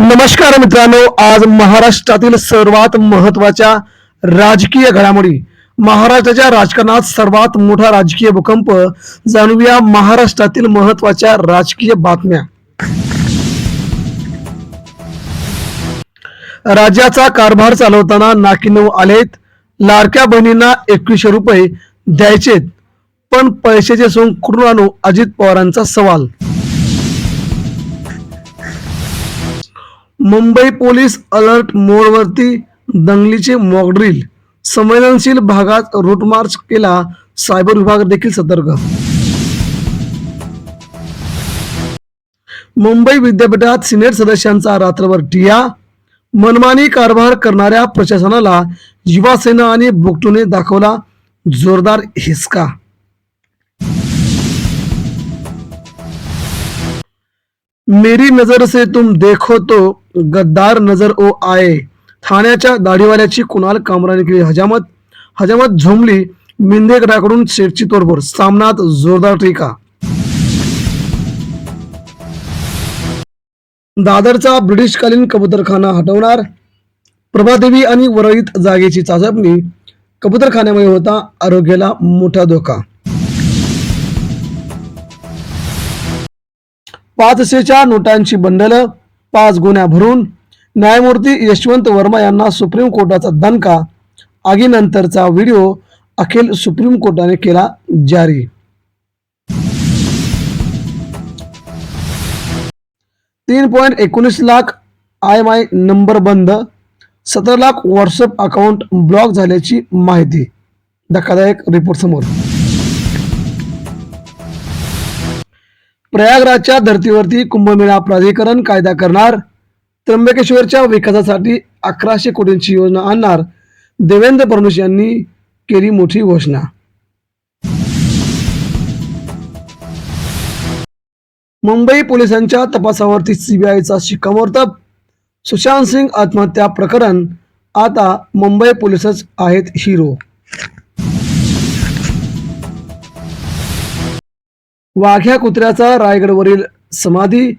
नमस्कार मित्रांनो आज महाराष्ट्रातील सर्वात महत्त्वाच्या राजकीय घडामोडी महाराष्ट्राच्या राजकारणात सर्वात मोठा राजकीय भूकंप जाणूया महाराष्ट्रातील महत्त्वाच्या राजकीय बातम्या. राज्याचा कारभार चालवताना नाकीनऊ आलेत लाडक्या बहिणींना एकवीसशे रुपये द्यायचेत पण पैशाचे सोंग कुठून आणू अजित पवारांचा सवाल. मुंबई पोलीस अलर्ट मोडवरती दंगलीचे मॉकड्रिल संवेदनशील भागात रूट मार्च केला सायबर विभाग देखील सतर्क. मुंबई विद्यापीठात सिनेट सदस्यांचा रात्रभर टिया मनमानी कारभार करणाऱ्या प्रशासनाला युवासेना आणि बुकटूने दाखवला जोरदार हिसका. मेरी नजर से तुम देखो तो गद्दार नजर ओ आय ठाण्याच्या दाढीवाल्याची कुणाल कामराने केली हजामत? हजामत झोंबली मिंदेगडाकडून शेटची तोडफोड सामनात जोरदार टीका. दादरचा ब्रिटिशकालीन कबूतरखाना हटवणार? प्रभादेवी आणि वरळीत जागेची चाचपणी कबूतरखान्यामुळे होता आरोग्याला मोठा धोका. पाचशेच्या नोटांची बंडलं पाच गुन्ह्या भरून न्यायमूर्ती यशवंत वर्मा यांना सुप्रीम कोर्टाचा दणका. आगीनंतरचा व्हिडिओ अखिल सुप्रीम कोर्टाने केला जारी. तीन पॉईंट एकोणीस lakh I M I number बंद सतरा लाख व्हॉट्सअप अकाउंट ब्लॉक झाल्याची माहिती. धक्कादायक रिपोर्ट समोर. प्रयागराजच्या धर्तीवरती कुंभमेळा प्राधिकरण कायदा करणार. त्र्यंबकेश्वरच्या विकासासाठी अकराशे कोटींची योजना आणणार. देवेंद्र फडणवीस यांनी केली मोठी घोषणा. मुंबई पोलिसांच्या तपासावरती सीबीआयचा शिक्कामोर्तब. सुशांत सिंग आत्महत्या प्रकरण. आता मुंबई पोलिसच आहेत हिरो. वाघ्या कुत्र्याचा रायगडवरील समाधी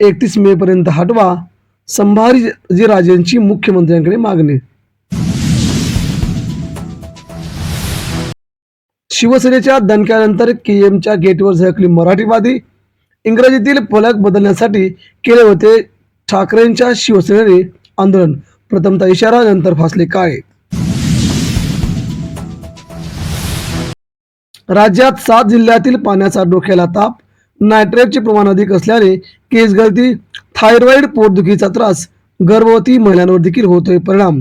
एकतीस मे पर्यंत हटवा संभाजी राजेंची मुख्यमंत्र्यांकडे मागणी. शिवसेनेच्या दणक्यानंतर केएमच्या गेटवर झळकली मराठीवादी. इंग्रजीतील फलक बदलण्यासाठी केले होते ठाकरेंच्या शिवसेनेने आंदोलन. प्रथमतः इशारा नंतर फासले काय राज्यात सात जिल्ह्यातील पाण्याचा डोक्याला ताप नायट्रेटचे प्रमाण अधिक असल्याने केस गळती थायरॉइड पोटदुखीचा त्रास गर्भवती महिलांवर देखील होतोय परिणाम.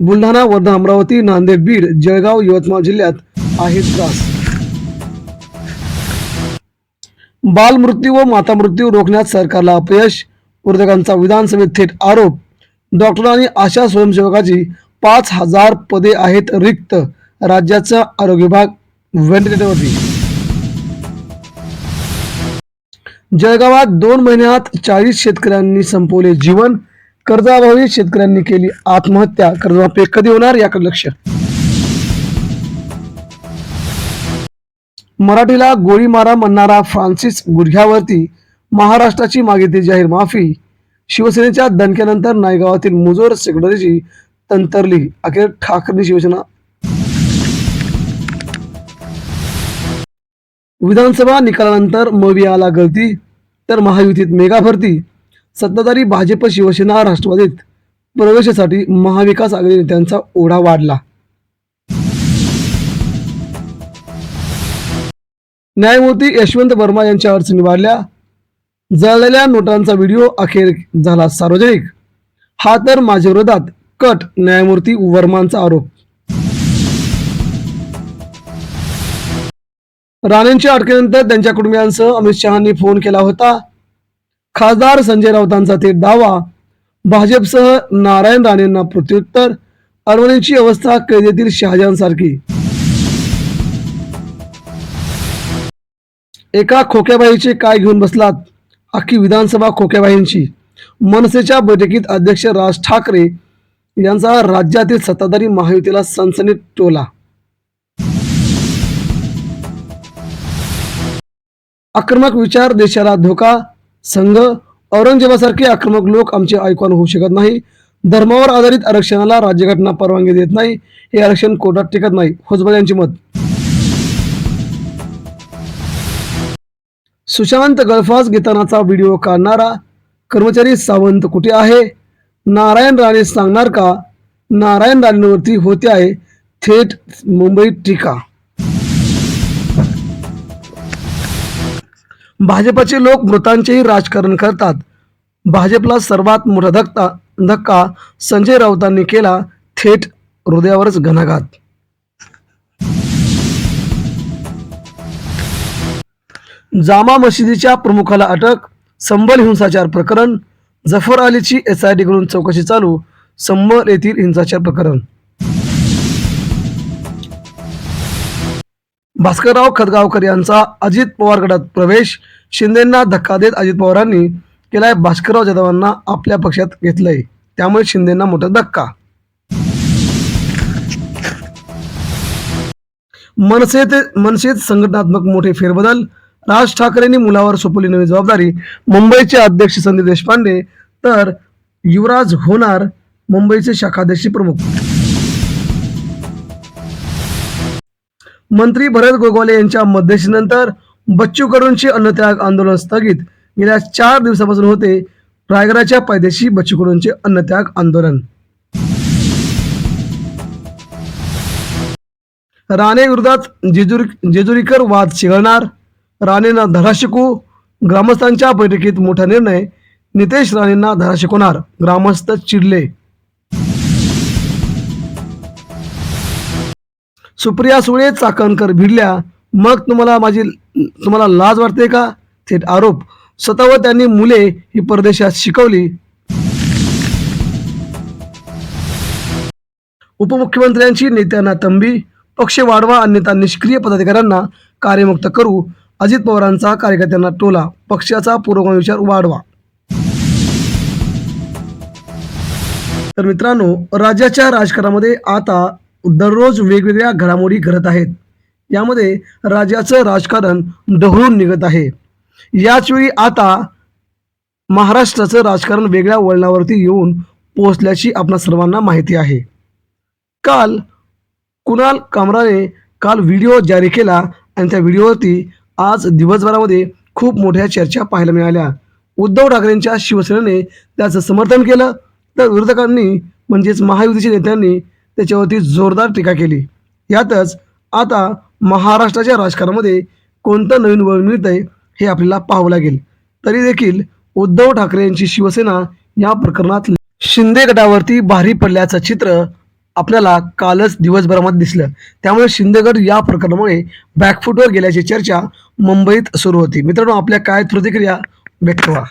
बुलढाणा वर्धा अमरावती नांदेड बीड जळगाव यवतमाळ जिल्ह्यात आहे त्रास. बालमृत्यू व माता मृत्यू रोखण्यात सरकारला अपयश विरोधकांचा विधानसभेत थेट आरोप. डॉक्टरांनी आशा स्वयंसेवकाची पाच हजार पदे आहेत रिक्त. राज्याचा आरोग्य विभाग व्हेंटिलेटरवरती जळगावात दोन महिन्यात चाळीस शेतकऱ्यांनी संपवले जीवन. कर्जाभावी शेतकऱ्यांनी केली आत्महत्या. कर्जमाफी कधी होणार याकडे लक्ष. मराठीला गोळीमारा म्हणणारा फ्रान्सिस गुडघ्यावरती महाराष्ट्राची मागितली जाहीर माफी. शिवसेनेच्या दणक्यानंतर नायगावातील मुजोर सेक्रेटरीची तंतरली. अखेर ठाकरे शिवसेना विधानसभा निकालानंतर मवियाला गळती तर महायुतीत मेगा भरती. सत्ताधारी भाजप शिवसेना राष्ट्रवादीत प्रवेशासाठी महाविकास आघाडी नेत्यांचा ओढा वाढला. न्यायमूर्ती यशवंत वर्मा यांच्या अडचणी वाढल्या. जळलेल्या नोटांचा व्हिडिओ अखेर झाला सार्वजनिक. हा तर माझ्या विरोधात कट न्यायमूर्ती वर्मांचा आरोप. राणेंच्या अटकेनंतर त्यांच्या कुटुंबियांसह अमित शहानी फोन केला होता. खासदार संजय राऊतांचा थेट दावा. भाजपसह नारायण राणेंना प्रत्युत्तर. अरवणीची अवस्था कैदेतील शहाजांसारखी. एका खोक्याबाईचे काय घेऊन बसलात? अख्खी विधानसभा खोक्याबाईंची. मनसेच्या बैठकीत अध्यक्ष राज ठाकरे यांचा राज्यातील सत्ताधारी महायुतीला सनसनीत टोला. आक्रमक विचार देशाला धोका संघ औरंगजेबासारखे आक्रमक लोक आमचे ऐकून होऊ शकत नाही. धर्मावर आधारित आरक्षणाला राज्यघटना परवानगी देत नाही. हे आरक्षण कोर्टात टिकत नाही. होजबळ यांचे मत. सुशांत गळफास घेतानाचा व्हिडिओ काढणारा कर्मचारी सावंत कुठे आहे? नारायण राणे सांगणार का? नारायण राणेंवरती होते आहे थेट मुंबईत टीका. भाजपचे लोक मृतांचेही राजकारण करतात. भाजपला सर्वात मोठा धक्का धक्का संजय राऊतांनी केला थेट हृदयावरच घणाघात. जामा मशिदीच्या प्रमुखाला अटक संबल हिंसाचार प्रकरण जफर अलीची एस आय डीकडून चौकशी चालू संबल येथील हिंसाचार प्रकरण. भास्करराव खदगावकर यांचा अजित पवार गटात प्रवेश. शिंदेंना धक्का देत अजित पवारांनी केलाय भास्करराव जाधवांना आपल्या पक्षात घेतलंय. त्यामुळे शिंदेंना मोठा धक्का. मनसेत मनसेत संघटनात्मक मोठे फेरबदल. राज ठाकरेंनी मुलावर सोपवली नवी जबाबदारी. मुंबईचे अध्यक्ष संदीप देशपांडे. तर युवराज होणार मुंबईचे शाखाध्यक्ष प्रमुख. मंत्री भरत गोगावले यांच्या मध्यस्थीनंतर बच्चू कडूंचे अन्नत्याग आंदोलन स्थगित. गेल्या चार दिवसापासून होते रायगडाच्या पायदेशी बच्चू कडूंचे अन्नत्याग आंदोलन. राणे विरोधात जेजुरी जेजुरीकर वाद चिघळणार राणेंना धडा शिकू ग्रामस्थांच्या बैठकीत मोठा निर्णय नितेश राणेंना धडा शिकवणार ग्रामस्थ चिडले. सुप्रिया सुळे चाकणकर भिडल्या. मग तुम्हाला माझी तुम्हाला लाज वाटते का? थेट आरोप. स्वतःवर त्यांनी मुले ही परदेशात शिकवली. उपमुख्यमंत्र्यांची नेत्यांना तंबी. पक्ष वाढवा अन्यथा निष्क्रिय पदाधिकाऱ्यांना कार्यमुक्त करू. अजित पवारांचा कार्यकर्त्यांना टोला. पक्षाचा पुरोगामी विचार वाढवा. तर मित्रांनो राज्याच्या राजकारणामध्ये आता दररोज वेगवेगळ्या घडामोडी घडत आहेत. यामध्ये राज्याचं राजकारण ढवळून निघत आहे. याचवेळी आता महाराष्ट्राचं राजकारण वेगळ्या वळणावरती येऊन पोहोचल्याची आपणा सर्वांना माहिती आहे. काल कुणाल कामराने काल व्हिडिओ जारी केला आणि त्या व्हिडिओवरती आज दिवसभरामध्ये खूप मोठ्या चर्चा पाहायला मिळाल्या. उद्धव ठाकरेंच्या शिवसेनेने त्याचं समर्थन केलं. तर विरोधकांनी म्हणजेच महायुतीच्या नेत्यांनी त्याच्यावरती जोरदार टीका केली. यातच आता महाराष्ट्राच्या राजकारणामध्ये कोणतं नवीन वळण मिळतंय हे आपल्याला पाहावं लागेल. तरी देखील उद्धव ठाकरे यांची शिवसेना या प्रकरणात शिंदे गटावरती भारी पडल्याचं चित्र आपल्याला कालच दिवसभरामध्ये दिसलं. त्यामुळे शिंदेगड या प्रकरणामुळे बॅकफुटवर गेल्याची चर्चा मुंबईत सुरू होती. मित्रांनो आपल्या काय प्रतिक्रिया व्यक्त व्हा